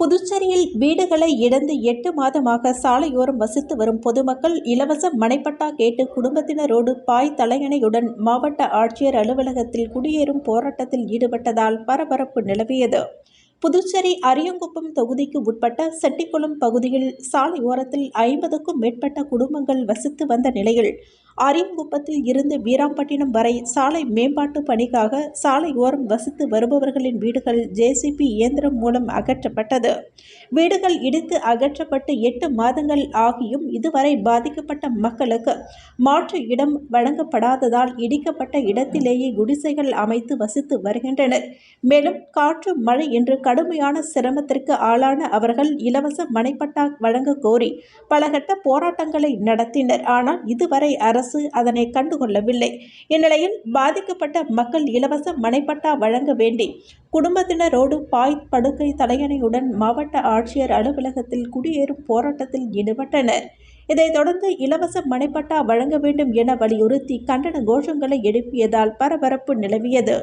புதுச்சேரியில் வீடுகளை இழந்து எட்டு மாதமாக சாலையோரம் வசித்து வரும் பொதுமக்கள் இலவச மனைப்பட்டா கேட்டு குடும்பத்தினரோடு பாய் தலையணையுடன் மாவட்ட ஆட்சியர் அலுவலகத்தில் குடியேறும் போராட்டத்தில் ஈடுபட்டதால் பரபரப்பு நிலவியது. புதுச்சேரி அரியங்குப்பம் தொகுதிக்கு உட்பட்ட செட்டிக்குளம் பகுதியில் சாலையோரத்தில் ஐம்பதுக்கும் மேற்பட்ட குடும்பங்கள் வசித்து வந்த நிலையில் அரியங்குப்பத்தில் இருந்து வீராம்பட்டினம் வரை சாலை மேம்பாட்டு பணிக்காக சாலை ஓரம் வசித்து வருபவர்களின் வீடுகள் ஜேசிபி இயந்திரம் மூலம் அகற்றப்பட்டது. வீடுகள் இடித்து அகற்றப்பட்டு எட்டு மாதங்கள் ஆகியும் இதுவரை பாதிக்கப்பட்ட மக்களுக்கு மாற்று இடம் வழங்கப்படாததால் இடிக்கப்பட்ட இடத்திலேயே குடிசைகள் அமைத்து வசித்து வருகின்றனர். மேலும் காற்று மழை என்று கடுமையான சிரமத்திற்கு ஆளான அவர்கள் இலவச மனைப்பட்டா வழங்க கோரி பலகட்ட போராட்டங்களை நடத்தினர். ஆனால் இதுவரை அரசு அரசு அதனை கண்டுகொள்ளவில்லை. இந்நிலையில் பாதிக்கப்பட்ட மக்கள் இலவச மனைப்பட்டா வழங்க வேண்டி குடும்பத்தினரோடு பாய் படுக்கை தலையணையுடன் மாவட்ட ஆட்சியர் அலுவலகத்தில் குடியேறும் போராட்டத்தில் ஈடுபட்டனர். இதைத் தொடர்ந்து இலவச மனைப்பட்டா வழங்க வேண்டும் என வலியுறுத்தி கண்டன கோஷங்களை எழுப்பியதால் பரபரப்பு நிலவியது.